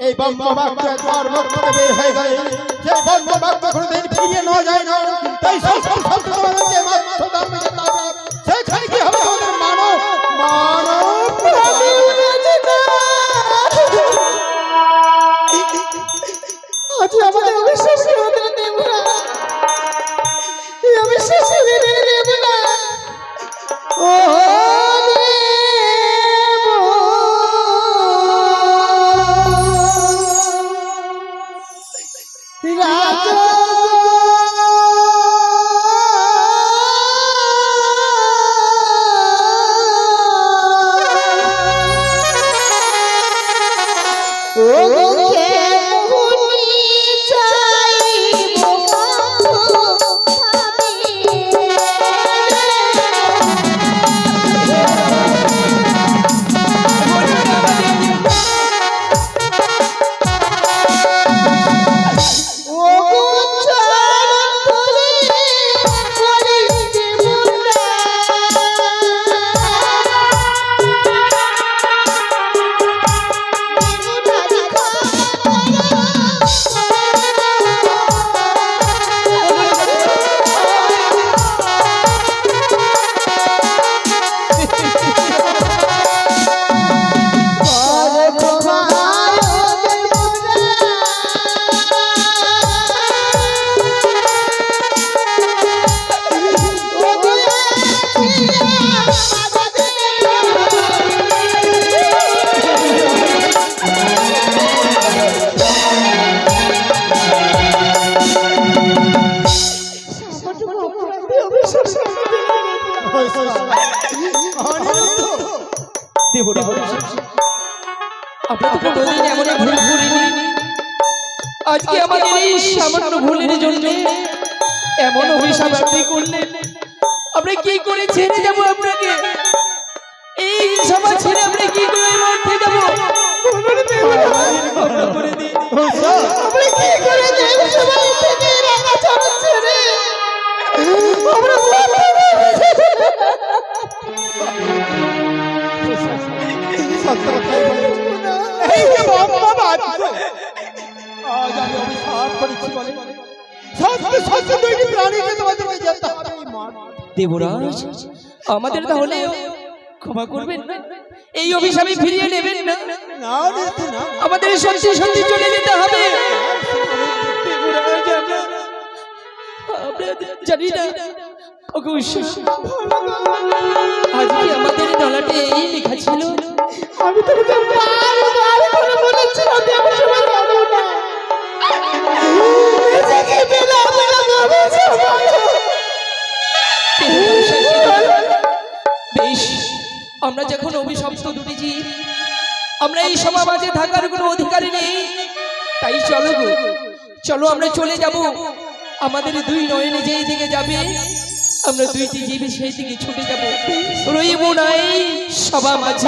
এই ব্রহ্ম বাক্য একবার মুখ থেকে বের হয়ে গেলে সেই ব্রহ্ম বাক্য কোনোদিন ফিরিয়ে নেওয়া যায় না। তাই সেই সব সব তোমাদের মাত্র দাম যেতে হবে সেখানে কি হবে মানব। মানব। আজ আমাদের আমরা তো কোনোদিন এমন ভুল করিনি। আজকে আমাদের এই সামান্য ভুলের জন্য এমন অভিশাপ আপনি করলেন। আমরা কি করে ছেড়ে যাব আপনাকে? এই সমাজ ছেড়ে আমরা কি করে মরতে যাব? করে দেবরাজ আমাদের তাহলে ক্ষমা করবেন এই অভিশাপে ফিরিয়ে নেবেন না। আমাদের সত্যি সত্যি চলে যেতে হবে। জানি না ওগো আজকে আমাদের দলাটে এই লেখা ছিল। আমি করে বলেছিলাম না বেশ আমরা যখন অভিশপ্ত দুটি আমরা এই সমাজে থাকার কোনো অধিকারী নেই। তাই চলো গো চলো আমরা চলে যাব। আমাদের দুই নয়নে যেই দিকে যাবে আমরা দুইটি জীব সেই দিকে ছুটে যাব। রইব নাই সবা মাঝে।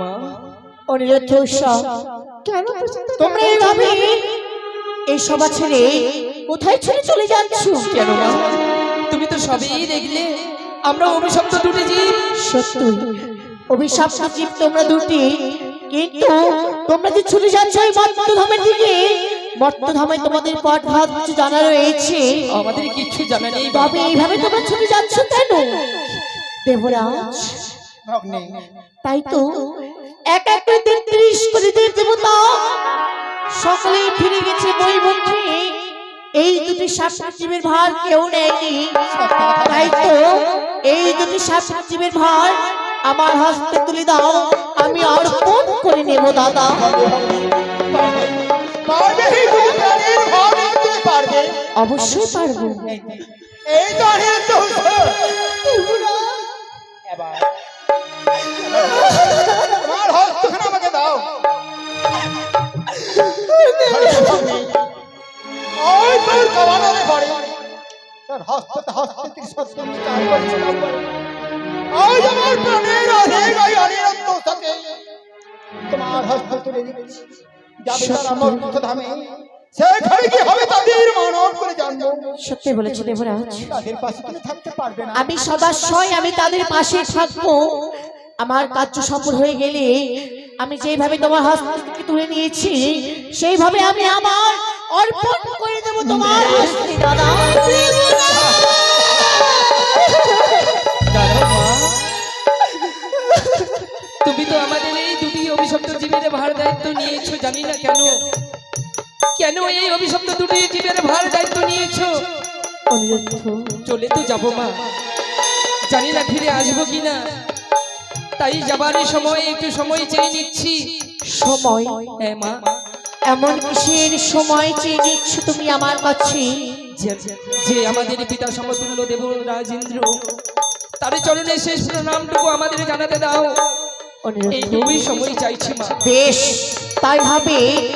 মা? অনিরুদ্ধ কেন তোমরা এইভাবে এই সভা ছেড়ে কোথায় ছেড়ে চলে যাচ্ছ? কেন মা? তুমি তো সবই দেখলে আমরা অভিশপ্ত দুটি জীব। সত্যই অভিশাপ্ত জীব তোমরা দুটি। কিন্তু তোমরা যে ছুটে যাচ্ছ এই মর্তধামের দিকে মর্তধামে তোমাদের পথ ঘাত কিছু জানা রয়েছে। আমাদের কিচ্ছু জানা নেই তবে এইভাবে তোমরা ছুটে যাচ্ছ কেন? দেবরাজ ভগ্নী। তাই তো এক এক করে তেত্রিশ করে দুটি শাসক জীবের ভার কেউ নেয়নি তাই তো এই দুটি শাসক জীবের ভার আমার হস্তে তুলে দাও আমি অর্পণ করে নেব দাদা। অবশ্যই পারব। এই হস্তখানা আমাকে দাও। ওই তোর কমানোর পরে তোর হস্ততে হস্তে ত্রিশস্ত বিচার করেছিলাম আজ আমার প্রাণের অধিক ওই সাথে। তোমার হস্ত তুলে দিচ্ছি। যাবে তারা মর্ত ধামে। সেখানে কি হবে তাদের মানব করে জানব। সত্যি বলেছি দেবরাজ। তাদের পাশে তুমি থাকতে পারবে না। আমি সদাশয় আমি তাদের পাশে থাকব। আমার কার্য সফল হয়ে গেলে আমি যেভাবে তোমার হাত তুলে নিয়েছি সেইভাবে আমি আমার অর্পণ করে দেবো তোমার হস্তে দাদা। দাদা তুমি তো আমাদের এই দুটি অভিশপ্ত জীবের ভার দায়িত্ব নিয়েছো জানি না কেন। কেন এই অভিশপ্ত দুটি জীবের ভার দায়িত্ব নিয়েছো? চলে তো যাব মা। জানি না ফিরে আসব কিনা। তাই যাবার সময় একটু সময় চেয়ে নিচ্ছি। সময়? হ্যাঁ মা। এমন কিসের সময় চেয়ে নিচ্ছ তুমি আমার কাছে? যে- আমাদের পিতা সমতুল্য দেব রাজেন্দ্র তার চরণে শেষ নামটুকু আমাদের জানাতে দাও। এইটুকুই সময় চাইছি মা। বেশ তাই হবে।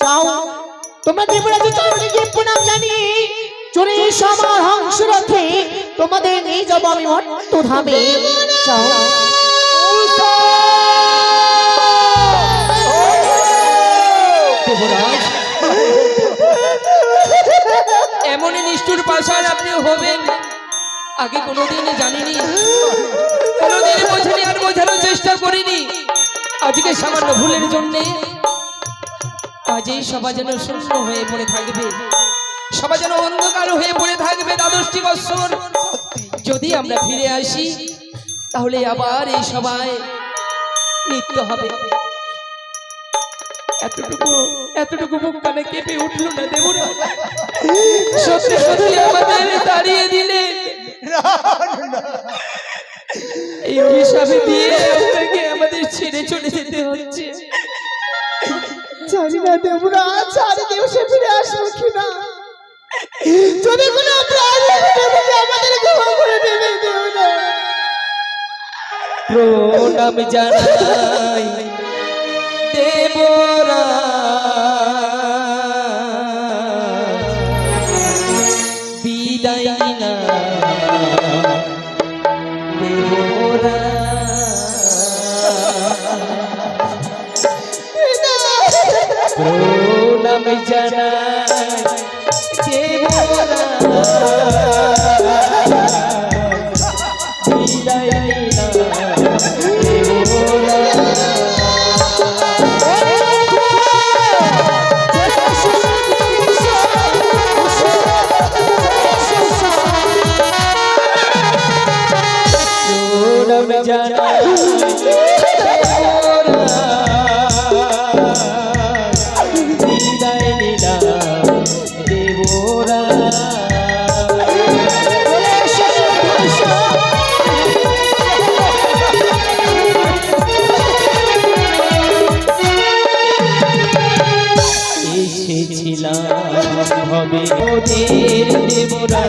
যাও। তোমরা দেবরাজের চরণে গিয়ে প্রণাম জানিয়ে চলে এসো আমার হংস রথে তোমাদের নিয়ে যাব আমি অন্ত ধামে। যাও। নিষ্ঠুর পাশার আপনি হবেন। আগে কোনোদিন জানিনি। কোনোদিন বোঝেনি আর বোঝানোর চেষ্টা করিনি। আজকে সামান্য ভুলের জন্য আজ এই সভা যেন শূন্য হয়ে পড়ে থাকবে। সবাই যেন অন্ধকার হয়ে পড়ে থাকবে দ্বাদশটি বৎসর। যদি আমরা ফিরে আসি, তাহলে আবার এই সবাই নৃত্য হবে। এতটুকু এতটুকু মুখ কানে কেঁপে উঠল না দেব না সত্যি সত্যি আমাদের দাঁড়িয়ে দিলে। এই অভিশাপে দিয়ে আপনাকে আমাদের ছেড়ে চলে যেতে হচ্ছে। জানি না দেবরা চারি দিবসে ফিরে আসব কিনা? যদি কোনো আমাদের ক্ষমা করে দেবে প্রণাম জানাই। দেবরা প্রণাম জানাই এমনি করে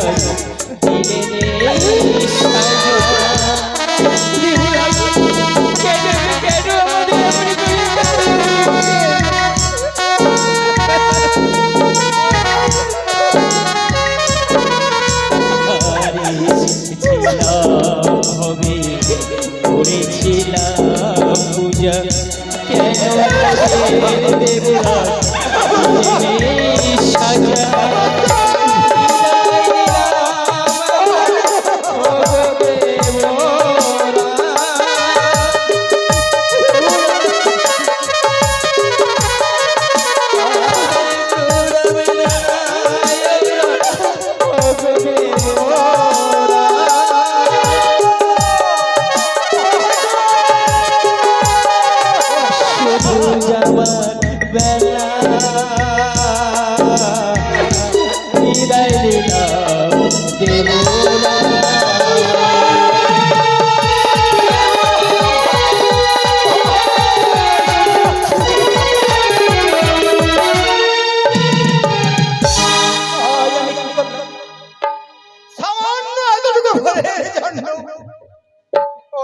আরে এসেছিলাম হবে করেছিলাম পূজা কেন দেবরাজ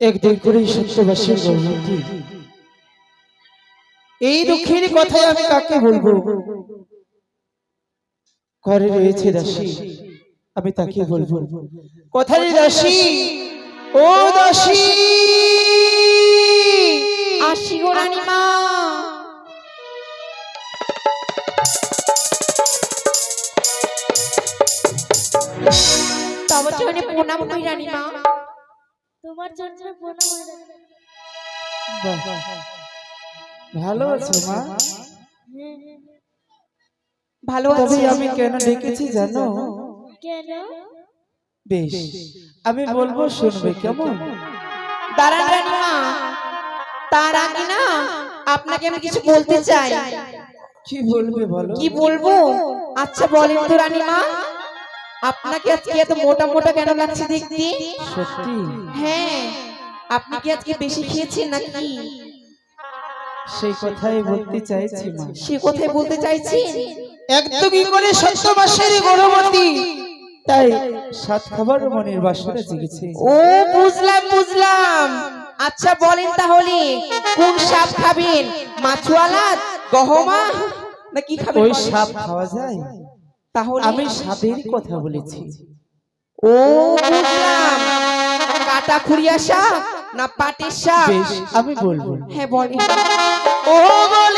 একদিন করে সত্যবাসীর গৌমতি এই দুঃখের কথাই আমি কাকে বলব? ঘরে রয়েছে দাসী, আমি তাকে বলব। কথার দাসী, ও দাসী! আসি গো রানীমা! চরণে প্রণাম করি রানীমা তোমার জন্য প্রণাম হয়ে ভালো আছো মা। ভালো আছি। আমি কেন ডেকেছি জানো? কেন? বেশ আমি বলব শুনবে কেমন? দাঁড়ান রানীমা তার আগে না আপনাকে আমি কিছু বলতে চাই। কি বলবে বলো? কি বলব? আচ্ছা বলেন তো রানীমা আপনাকে আজকে এত মোটা মোটা কেন লাগছে দেখতে? সত্যি? হ্যাঁ। আপনি কি আজকে বেশি খেয়েছেন নাকি? সেই কথাই বলতে চাইছি মা। সে কোথায় বলতে চাইছেন? একদমই করে সত্যবাসের গর্ভবতী তাই সাত খাবার মনের বাসনা জেগেছে। ও বুঝলাম বুঝলাম। আচ্ছা বলেন তাহলে কোন সাপ খাবেন? মাছওয়ালা গহমা না কি খাবেন ওই সাপ খাওয়া যায়? তাহলে আমি সাপের কথা বলেছি। ও বুঝলাম কাটা খুঁড়িয়া সাপ না পাটের সাপ আমি বলব। হ্যাঁ বল ও বলিও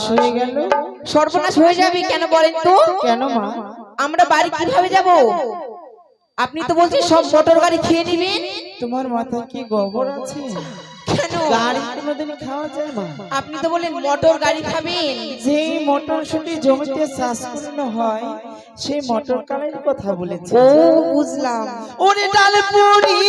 সর্বনাশ হয়ে গেল। সর্বনাশ হয়ে যাবে কেন বলেন তো? কেন মা? আমরা বাড়ি কীভাবে যাব? আপনি তো বলছেন সব মোটর গাড়ি খেয়ে নেবেন। তোমার মাথায় কি গোবর আছে? কেন? গাড়ি কোনোদিন খাওয়া যায় না। আপনি তো বলেন মোটর গাড়ি খাবেন। যে মোটর শুটি জমিতে চাষ করানো হয় সেই মোটর কালের কথা বলেছে। ও বুঝলাম। ওরে ডাল পুরি।